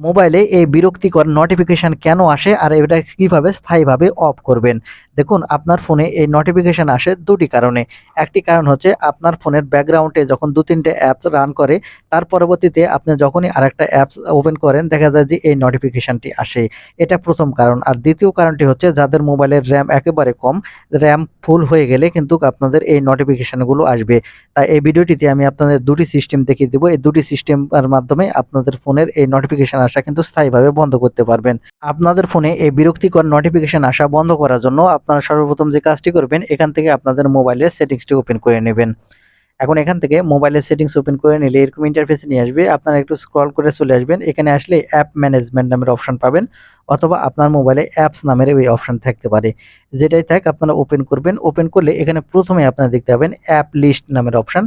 মোবাইলে এই বিরক্তিকর নোটিফিকেশন কেন আসে আর এটা কীভাবে স্থায়ীভাবে অফ করবেন? দেখুন, আপনার ফোনে এই নোটিফিকেশান আসে দুটি কারণে। একটি কারণ হচ্ছে আপনার ফোনের ব্যাকগ্রাউন্ডে যখন দু তিনটে অ্যাপস রান করে, তার পরবর্তীতে আপনি যখনই আরেকটা অ্যাপস ওপেন করেন, দেখা যায় যে এই নোটিফিকেশনটি আসে। এটা প্রথম কারণ। আর দ্বিতীয় কারণটি হচ্ছে যাদের মোবাইলের র্যাম একেবারে কম র্যাম ফুল হয়ে গেলে কিন্তু আপনাদের এই নোটিফিকেশানগুলো আসবে। তাই এই ভিডিওটিতে আমি আপনাদের দুটি সিস্টেম দেখিয়ে দেবো। এই দুটি সিস্টেমের মাধ্যমে আপনাদের ফোনের এই নোটিফিকেশন আসা কিন্তু স্থায়ীভাবে বন্ধ করতে পারবেন। আপনাদের ফোনে এই বিরক্তিকর নোটিফিকেশন আসা বন্ধ করার জন্য আপনারা সর্বপ্রথম যে কাজটি করবেন, এখান থেকে আপনাদের মোবাইলের সেটিংসটি ওপেন করে নেবেন। এখন এখান থেকে মোবাইলের সেটিংস ওপেন করে নিলে এরকম ইন্টারফেসে নিয়ে আসবে। আপনারা একটু স্ক্রল করে চলে আসবেন। এখানে আসলে অ্যাপ ম্যানেজমেন্ট নামের অপশন পাবেন অথবা আপনার মোবাইলে অ্যাপস নামের ওই অপশন থাকতে পারে। যেটাই থাক, আপনারা ওপেন করবেন। ওপেন করলে এখানে প্রথমে আপনারা দেখতে পাবেন অ্যাপ লিস্ট নামের অপশন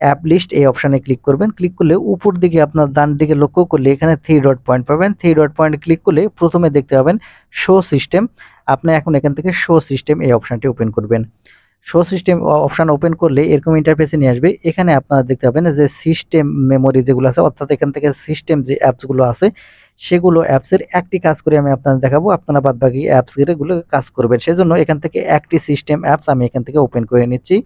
অ্যাপ লিস্ট এই অপশানে ক্লিক করবেন। ক্লিক করলে উপর দিকে আপনার ডান দিকে লক্ষ্য করলে এখানে থ্রি ডট পয়েন্ট পাবেন। থ্রি ডট পয়েন্ট ক্লিক করলে প্রথমে দেখতে পাবেন শো সিস্টেম আপনি এখন এখান থেকে শো সিস্টেম এই অপশানটি ওপেন করবেন। শো সিস্টেম অপশান ওপেন করলে এরকম ইন্টারফেসে নিয়ে আসবে। এখানে আপনারা দেখতে পাবেন যে সিস্টেম মেমোরি যেগুলো আছে, অর্থাৎ এখান থেকে সিস্টেম যে অ্যাপসগুলো আছে, সেগুলো অ্যাপসের একটি কাজ করে আমি আপনাদের দেখাবো। আপনারা বাদ বাকি অ্যাপসগুলো কাজ করবেন। সেজন্য এখান থেকে একটি সিস্টেম অ্যাপস আমি এখান থেকে ওপেন করে নিচ্ছি।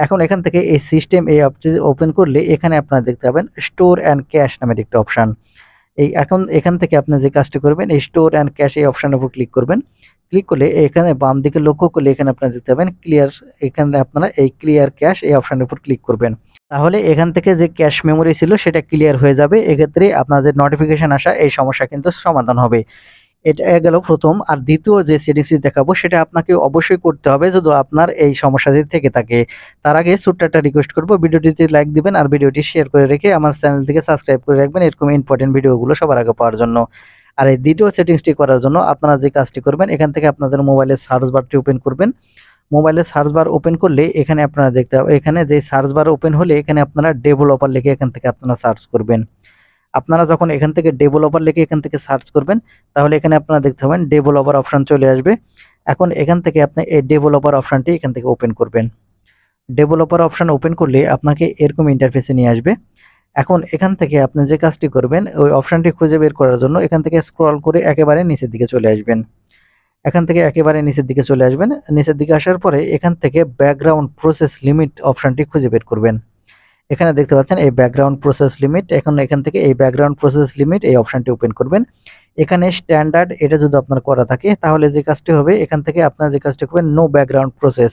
এখন এখান থেকে এই সিস্টেম এই অ্যাপটি ওপেন করলে এখানে আপনারা দেখতে পাবেন স্টোর অ্যান্ড ক্যাশ নামের একটি অপশান এই এখন এখান থেকে আপনি যে কাজটি করবেন, এই স্টোর অ্যান্ড ক্যাশ এই অপশানের উপর ক্লিক করবেন। ক্লিক করলে এখানে বাম দিকে লক্ষ্য করলে এখানে আপনারা দেখতে পাবেন ক্লিয়ার এখানে আপনারা এই ক্লিয়ার ক্যাশ এই অপশানের উপর ক্লিক করবেন। তাহলে এখান থেকে যে ক্যাশ মেমোরি ছিল সেটা ক্লিয়ার হয়ে যাবে। এক্ষেত্রে আপনাদের নোটিফিকেশন আসা এই সমস্যা কিন্তু সমাধান হবে। এটা গেল প্রথম। আর দ্বিতীয় যে সেটিংসটি দেখাবো, সেটা আপনাকে অবশ্যই করতে হবে যদি আপনার এই সমস্যাটি থেকে থাকে। তার আগে ছোট্ট রিকোয়েস্ট করব, ভিডিওটিতে লাইক দিবেন আর ভিডিওটি শেয়ার করে রেখে আমার চ্যানেল থেকে সাবস্ক্রাইব করে রাখবেন এরকম ইম্পর্টেন্ট ভিডিওগুলো সবার আগে পাওয়ার জন্য। আর এই দ্বিতীয় সেটিংসটি করার জন্য আপনারা যে কাজটি করবেন, এখান থেকে আপনাদের মোবাইলের সার্চ বারটি ওপেন করবেন। মোবাইলের সার্চ বার ওপেন করলে এখানে আপনারা দেখতে এখানে যে সার্চ বার ওপেন হলে এখানে আপনারা ডেভেলপার লিখে এখান থেকে আপনারা সার্চ করবেন। আপনারা যখন এখান থেকে ডেভেলপার লিখে এখান থেকে সার্চ করবেন, তাহলে এখানে আপনারা দেখতে পাবেন ডেভেলপার অপশান চলে আসবে। এখন এখান থেকে আপনি এই ডেভেলপার অপশানটি এখান থেকে ওপেন করবেন। ডেভেলপার অপশান ওপেন করলে আপনাকে এরকম ইন্টারফেসে নিয়ে আসবে। এখন এখান থেকে আপনি যে কাজটি করবেন, ওই অপশানটি খুঁজে বের করার জন্য এখান থেকে স্ক্রল করে একেবারে নিচের দিকে চলে আসবেন। এখান থেকে একেবারে নিচের দিকে চলে আসবেন। নিচের দিকে আসার পরে এখান থেকে ব্যাকগ্রাউন্ড প্রসেস লিমিট অপশানটি খুঁজে বের করবেন। এখানে দেখতে পাচ্ছেন এই ব্যাকগ্রাউন্ড প্রসেস লিমিট এখন এখান থেকে এই ব্যাকগ্রাউন্ড প্রসেস লিমিট এই অপশানটি ওপেন করবেন। এখানে স্ট্যান্ডার্ড এটা যদি আপনার করা থাকে, তাহলে যে কাজটি হবে, এখান থেকে আপনার যে কাজটি করবেন নো ব্যাকগ্রাউন্ড প্রসেস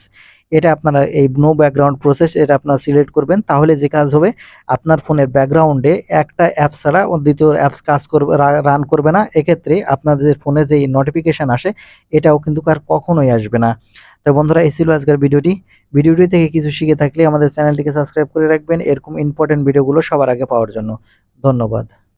এটা আপনারা এই নো ব্যাকগ্রাউন্ড প্রসেস এটা আপনারা সিলেক্ট করবেন, তাহলে যে কাজ হবে, আপনার ফোনের ব্যাকগ্রাউন্ডে একটা অ্যাপস ছাড়া দ্বিতীয় অ্যাপস কাজ করবে রান করবে না। এক্ষেত্রে আপনাদের ফোনে যে নোটিফিকেশান আসে, এটাও কিন্তু আর কখনোই আসবে না। তো বন্ধুরা, এই ছিল আজকের ভিডিওটি। ভিডিওটি থেকে কিছু শিখে থাকলে আমাদের চ্যানেলটিকে সাবস্ক্রাইব করে রাখবেন। এরকম ইম্পর্টেন্ট ভিডিওগুলো সবার আগে পাওয়ার জন্য। ধন্যবাদ।